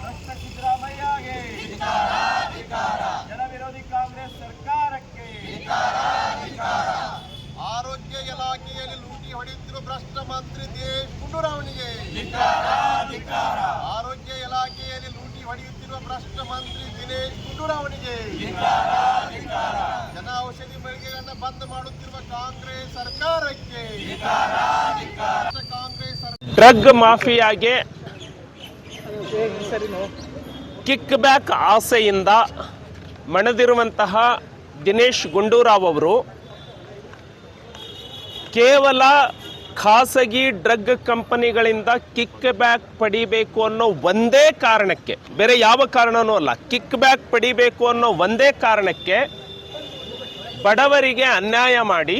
ಭ್ರಷ್ಟ ಸಿದ್ದರಾಮಯ್ಯಗೆ ಜನ ವಿರೋಧಿ ಕಾಂಗ್ರೆಸ್ ಸರ್ಕಾರಕ್ಕೆ. ಆರೋಗ್ಯ ಇಲಾಖೆಯಲ್ಲಿ ಲೂಟಿ ಹೊಡೆಯುತ್ತಿರುವ ಭ್ರಷ್ಟ ಮಂತ್ರಿ ದಿನೇಶ್ ಗುಂಡೂರಾವ್ನಿಗೆ. ಆರೋಗ್ಯ ಇಲಾಖೆಯಲ್ಲಿ ಲೂಟಿ ಹೊಡೆಯುತ್ತಿರುವ ಭ್ರಷ್ಟ ಮಂತ್ರಿ ದಿನೇಶ್ ಗುಂಡೂರಾವ್ನಿಗೆ. ಜನ ಔಷಧಿ ಮಳಿಗೆಗಳನ್ನು ಬಂದ್ ಮಾಡುತ್ತಿರುವ ಕಾಂಗ್ರೆಸ್ ಸರ್ಕಾರಕ್ಕೆ. ಕಾಂಗ್ರೆಸ್ ಸರ್ಕಾರ ಡ್ರಗ್ ಮಾಫಿಯಾಗೆ ಕಿಕ್ ಬ್ಯಾಕ್ ಆಸೆಯಿಂದ ಮಣದಿರುವಂತಹ ದಿನೇಶ್ ಗುಂಡೂರಾವ್ ಅವರು ಕೇವಲ ಖಾಸಗಿ ಡ್ರಗ್ ಕಂಪನಿಗಳಿಂದ ಕಿಕ್ ಬ್ಯಾಕ್ ಪಡಿಬೇಕು ಅನ್ನೋ ಒಂದೇ ಕಾರಣಕ್ಕೆ, ಬೇರೆ ಯಾವ ಕಾರಣನೂ ಅಲ್ಲ, ಕಿಕ್ ಬ್ಯಾಕ್ ಪಡಿಬೇಕು ಅನ್ನೋ ಒಂದೇ ಕಾರಣಕ್ಕೆ ಬಡವರಿಗೆ ಅನ್ಯಾಯ ಮಾಡಿ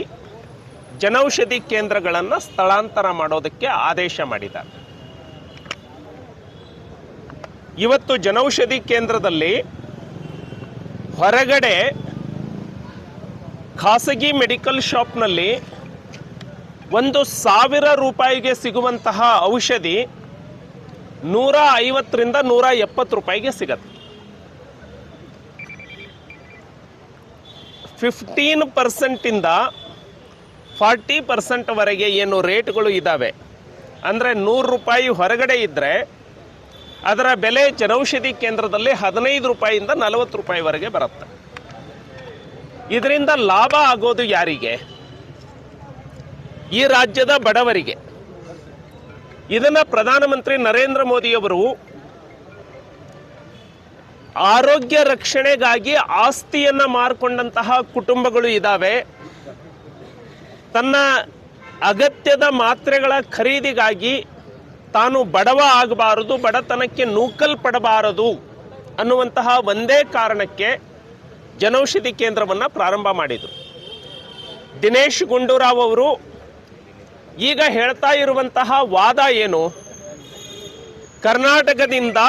ಜನೌಷಧಿ ಕೇಂದ್ರಗಳನ್ನು ಸ್ಥಳಾಂತರ ಮಾಡೋದಕ್ಕೆ ಆದೇಶ ಮಾಡಿದ್ದಾರೆ. ಇವತ್ತು ಜನೌಷಧಿ ಕೇಂದ್ರದಲ್ಲಿ ಹೊರಗಡೆ ಖಾಸಗಿ ಮೆಡಿಕಲ್ ಶಾಪ್ನಲ್ಲಿ ಒಂದು ಸಾವಿರ ರೂಪಾಯಿಗೆ ಸಿಗುವಂತಹ ಔಷಧಿ ನೂರ ಐವತ್ತರಿಂದ ನೂರ ಎಪ್ಪತ್ತು ರೂಪಾಯಿಗೆ ಸಿಗತ್ತೆ. ಫಿಫ್ಟೀನ್ ಪರ್ಸೆಂಟಿಂದ ಫಾರ್ಟಿ ಪರ್ಸೆಂಟ್ವರೆಗೆ ಏನು ರೇಟ್ಗಳು ಇದ್ದಾವೆ? ಅಂದರೆ ನೂರು ರೂಪಾಯಿ ಹೊರಗಡೆ ಇದ್ದರೆ ಅದರ ಬೆಲೆ ಜನೌಷಧಿ ಕೇಂದ್ರದಲ್ಲಿ ಹದಿನೈದು ರೂಪಾಯಿಯಿಂದ ನಲವತ್ತು ರೂಪಾಯಿವರೆಗೆ ಬರುತ್ತೆ. ಇದರಿಂದ ಲಾಭ ಆಗೋದು ಯಾರಿಗೆ? ಈ ರಾಜ್ಯದ ಬಡವರಿಗೆ. ಇದನ್ನು ಪ್ರಧಾನಮಂತ್ರಿ ನರೇಂದ್ರ ಮೋದಿಯವರು ಆರೋಗ್ಯ ರಕ್ಷಣೆಗಾಗಿ ಆಸ್ತಿಯನ್ನ ಮಾರ್ಕೊಂಡಂತಹ ಕುಟುಂಬಗಳು ಇದ್ದಾವೆ ತನ್ನ ಅಗತ್ಯದ ಮಾತ್ರೆಗಳ ಖರೀದಿಗಾಗಿ ತಾನು ಬಡವ ಆಗಬಾರದು, ಬಡತನಕ್ಕೆ ನೂಕಲ್ಪಡಬಾರದು ಅನ್ನುವಂತಹ ಒಂದೇ ಕಾರಣಕ್ಕೆ ಜನೌಷಧಿ ಕೇಂದ್ರವನ್ನು ಪ್ರಾರಂಭ ಮಾಡಿದರು. ದಿನೇಶ್ ಗುಂಡೂರಾವ್ ಅವರು, ಈಗ ಹೇಳ್ತಾ ಇರುವಂತಹ ವಾದ ಏನು? ಕರ್ನಾಟಕದಿಂದ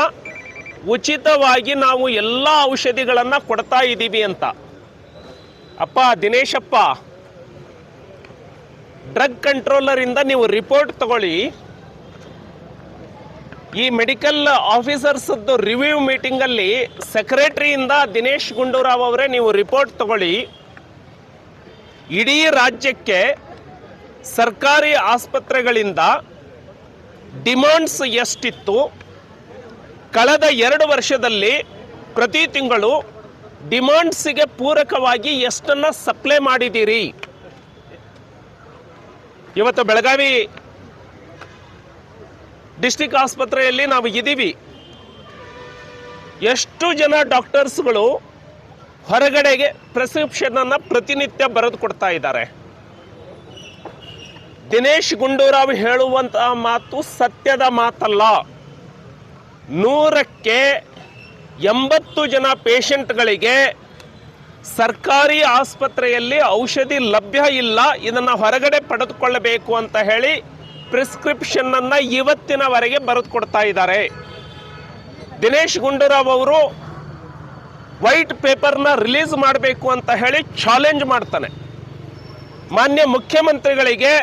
ಉಚಿತವಾಗಿ ನಾವು ಎಲ್ಲ ಔಷಧಿಗಳನ್ನು ಕೊಡ್ತಾ ಇದ್ದೀವಿ ಅಂತ. ಅಪ್ಪ ದಿನೇಶಪ್ಪ, ಡ್ರಗ್ ಕಂಟ್ರೋಲರಿಂದ ನೀವು ರಿಪೋರ್ಟ್ ತಗೊಳ್ಳಿ. ಈ ಮೆಡಿಕಲ್ ಆಫೀಸರ್ಸ್ ರಿವ್ಯೂ ಮೀಟಿಂಗಲ್ಲಿ ಸೆಕ್ರೆಟರಿಯಿಂದ ದಿನೇಶ್ ಗುಂಡೂರಾವ್ ಅವರೇ ನೀವು ರಿಪೋರ್ಟ್ ತಗೊಳ್ಳಿ. ಇಡೀ ರಾಜ್ಯಕ್ಕೆ ಸರ್ಕಾರಿ ಆಸ್ಪತ್ರೆಗಳಿಂದ ಡಿಮಾಂಡ್ಸ್ ಎಷ್ಟಿತ್ತು? ಕಳೆದ ಎರಡು ವರ್ಷದಲ್ಲಿ ಪ್ರತಿ ತಿಂಗಳು ಡಿಮಾಂಡ್ಸಿಗೆ ಪೂರಕವಾಗಿ ಎಷ್ಟನ್ನು ಸಪ್ಲೈ ಮಾಡಿದ್ದೀರಿ? ಇವತ್ತು ಬೆಳಗಾವಿ ಡಿಸ್ಟಿಕ್ ಆಸ್ಪತ್ರೆಯಲ್ಲಿ ನಾವು ಇದ್ದೀವಿ ಎಷ್ಟು ಜನ ಡಾಕ್ಟರ್ಸ್ಗಳು ಹೊರಗಡೆಗೆ ಪ್ರಿಸ್ಕ್ರಿಪ್ಷನ್ ಅನ್ನ ಪ್ರತಿನಿತ್ಯ ಬರೆದು ಕೊಡ್ತಾ ಇದ್ದಾರೆ. ದಿನೇಶ್ ಗುಂಡೂರಾವ್ ಹೇಳುವಂತಹ ಮಾತು ಸತ್ಯದ ಮಾತಲ್ಲ. ನೂರಕ್ಕೆ ಎಂಬತ್ತು ಜನ ಪೇಷಂಟ್ಗಳಿಗೆ ಸರ್ಕಾರಿ ಆಸ್ಪತ್ರೆಯಲ್ಲಿ ಔಷಧಿ ಲಭ್ಯ ಇಲ್ಲ, ಇದನ್ನು ಹೊರಗಡೆ ಪಡೆದುಕೊಳ್ಳಬೇಕು ಅಂತ ಹೇಳಿ ಪ್ರಿಸ್ಕ್ರಿಪ್ಷನ್ ಅನ್ನ ಇವತ್ತಿನವರೆಗೆ ಬರೆದು ಕೊಡ್ತಾ ಇದ್ದಾರೆ. ದಿನೇಶ್ ಗುಂಡೂರಾವ್ ಅವರು ವೈಟ್ ಪೇಪರ್ನ ರಿಲೀಸ್ ಮಾಡಬೇಕು ಅಂತ ಹೇಳಿ ಚಾಲೆಂಜ್ ಮಾಡ್ತಾನೆ. ಮಾನ್ಯ ಮುಖ್ಯಮಂತ್ರಿಗಳಿಗೆ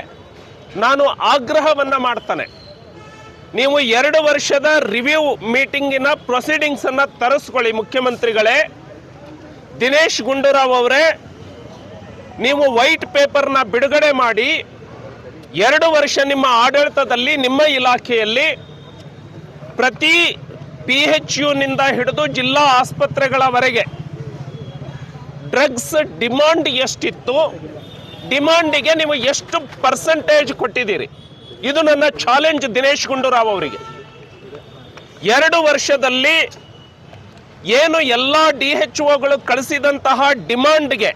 ನಾನು ಆಗ್ರಹವನ್ನು ಮಾಡ್ತಾನೆ. ನೀವು ಎರಡು ವರ್ಷದ ರಿವ್ಯೂ ಮೀಟಿಂಗಿನ ಪ್ರೊಸೀಡಿಂಗ್ಸ್ ಅನ್ನ ತರಿಸ್ಕೊಳ್ಳಿ ಮುಖ್ಯಮಂತ್ರಿಗಳೇ. ದಿನೇಶ್ ಗುಂಡೂರಾವ್ ಅವರೇ, ನೀವು ವೈಟ್ ಪೇಪರ್ನ ಬಿಡುಗಡೆ ಮಾಡಿ ಎರಡು ವರ್ಷ ನಿಮ್ಮ ಆಡಳಿತದಲ್ಲಿ ನಿಮ್ಮ ಇಲಾಖೆಯಲ್ಲಿ ಪ್ರತಿ ಪಿ ಎಚ್ ಯುನಿಂದ ಹಿಡಿದು ಜಿಲ್ಲಾ ಆಸ್ಪತ್ರೆಗಳವರೆಗೆ ಡ್ರಗ್ಸ್ ಡಿಮಾಂಡ್ ಎಷ್ಟಿತ್ತು, ಡಿಮಾಂಡಿಗೆ ನೀವು ಎಷ್ಟು ಪರ್ಸೆಂಟೇಜ್ ಕೊಟ್ಟಿದ್ದೀರಿ? ಇದು ನನ್ನ ಚಾಲೆಂಜ್ ದಿನೇಶ್ ಗುಂಡೂರಾವ್ ಅವರಿಗೆ. ಎರಡು ವರ್ಷದಲ್ಲಿ ಏನು ಎಲ್ಲ ಡಿ ಎಚ್ ಒಗಳು ಕಳಿಸಿದಂತಹ ಡಿಮಾಂಡ್ಗೆ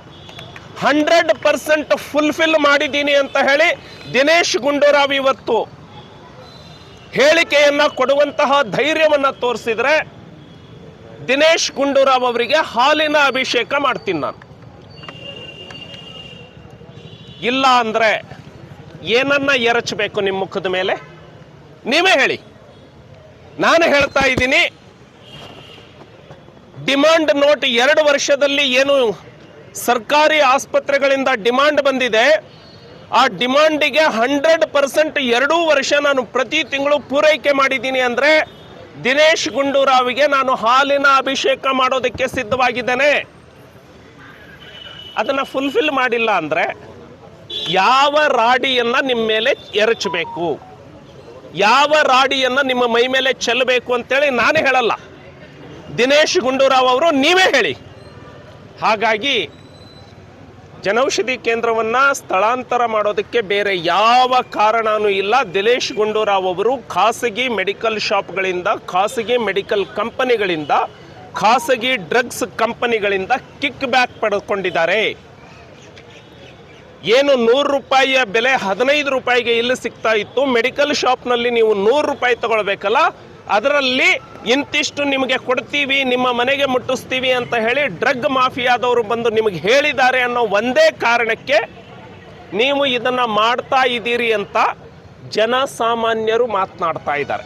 ಹಂಡ್ರೆಡ್ ಪರ್ಸೆಂಟ್ ಫುಲ್ಫಿಲ್ ಮಾಡಿದ್ದೀನಿ ಅಂತ ಹೇಳಿ ದಿನೇಶ್ ಗುಂಡೂರಾವ್ ಇವತ್ತು ಹೇಳಿಕೆಯನ್ನ ಕೊಡುವಂತಹ ಧೈರ್ಯವನ್ನ ತೋರಿಸಿದ್ರೆ ದಿನೇಶ್ ಗುಂಡೂರಾವ್ ಅವರಿಗೆ ಹಾಲಿನ ಅಭಿಷೇಕ ಮಾಡ್ತೀನಿ ನಾನು. ಇಲ್ಲ ಅಂದ್ರೆ ಏನನ್ನ ಎರಚಬೇಕು ನಿಮ್ಮ ಮುಖದ ಮೇಲೆ? ನೀವೇ ಹೇಳಿ. ನಾನು ಹೇಳ್ತಾ ಇದ್ದೀನಿ, ಡಿಮಾಂಡ್ ನೋಟ್ ಎರಡು ವರ್ಷದಲ್ಲಿ ಏನು ಸರ್ಕಾರಿ ಆಸ್ಪತ್ರೆಗಳಿಂದ ಡಿಮಾಂಡ್ ಬಂದಿದೆ. ಆ ಡಿಮಾಂಡಿಗೆ ಹಂಡ್ರೆಡ್ ಪರ್ಸೆಂಟ್ ಎರಡೂ ವರ್ಷ ನಾನು ಪ್ರತಿ ತಿಂಗಳು ಪೂರೈಕೆ ಮಾಡಿದ್ದೀನಿ ಅಂದರೆ ದಿನೇಶ್ ಗುಂಡೂರಾವ್ಗೆ ನಾನು ಹಾಲಿನ ಅಭಿಷೇಕ ಮಾಡೋದಕ್ಕೆ ಸಿದ್ಧವಾಗಿದ್ದೇನೆ. ಅದನ್ನು ಫುಲ್ಫಿಲ್ ಮಾಡಿಲ್ಲ ಅಂದರೆ ಯಾವ ರಾಡಿಯನ್ನು ನಿಮ್ಮ ಮೇಲೆ ಎರಚಬೇಕು? ಯಾವ ರಾಡಿಯನ್ನು ನಿಮ್ಮ ಮೈ ಮೇಲೆ ಚೆಲ್ಲಬೇಕು ಅಂತೇಳಿ ನಾನು ಹೇಳಲ್ಲ. ದಿನೇಶ್ ಗುಂಡೂರಾವ್ ಅವರು ನೀವೇ ಹೇಳಿ. ಹಾಗಾಗಿ ಜನೌಷಧಿ ಕೇಂದ್ರವನ್ನ ಸ್ಥಳಾಂತರ ಮಾಡೋದಕ್ಕೆ ಬೇರೆ ಯಾವ ಕಾರಣನೂ ಇಲ್ಲ. ದಿಲೇಶ್ ಗುಂಡೂರಾವ್ ಅವರು ಖಾಸಗಿ ಮೆಡಿಕಲ್ ಶಾಪ್ಗಳಿಂದ, ಖಾಸಗಿ ಮೆಡಿಕಲ್ ಕಂಪನಿಗಳಿಂದ, ಖಾಸಗಿ ಡ್ರಗ್ಸ್ ಕಂಪನಿಗಳಿಂದ ಕಿಕ್ ಬ್ಯಾಕ್ ಪಡೆದುಕೊಂಡಿದ್ದಾರೆ ಏನು ನೂರು ರೂಪಾಯಿಯ ಬೆಲೆ ಹದಿನೈದು ರೂಪಾಯಿಗೆ ಇಲ್ಲಿ ಸಿಗ್ತಾ ಇತ್ತು. ಮೆಡಿಕಲ್ ಶಾಪ್ನಲ್ಲಿ ನೀವು ನೂರು ರೂಪಾಯಿ ತಗೊಳ್ಬೇಕಲ್ಲ ಅದರಲ್ಲಿ ಇಂತಿಷ್ಟು ನಿಮಗೆ ಕೊಡ್ತೀವಿ, ನಿಮ್ಮ ಮನೆಗೆ ಮುಟ್ಟಿಸ್ತೀವಿ ಅಂತ ಹೇಳಿ ಡ್ರಗ್ ಮಾಫಿಯಾದವರು ಬಂದು ನಿಮಗೆ ಹೇಳಿದ್ದಾರೆ ಅನ್ನೋ ಒಂದೇ ಕಾರಣಕ್ಕೆ ನೀವು ಇದನ್ನು ಮಾಡ್ತಾ ಇದ್ದೀರಿ ಅಂತ ಜನಸಾಮಾನ್ಯರು ಮಾತನಾಡ್ತಾ ಇದ್ದಾರೆ.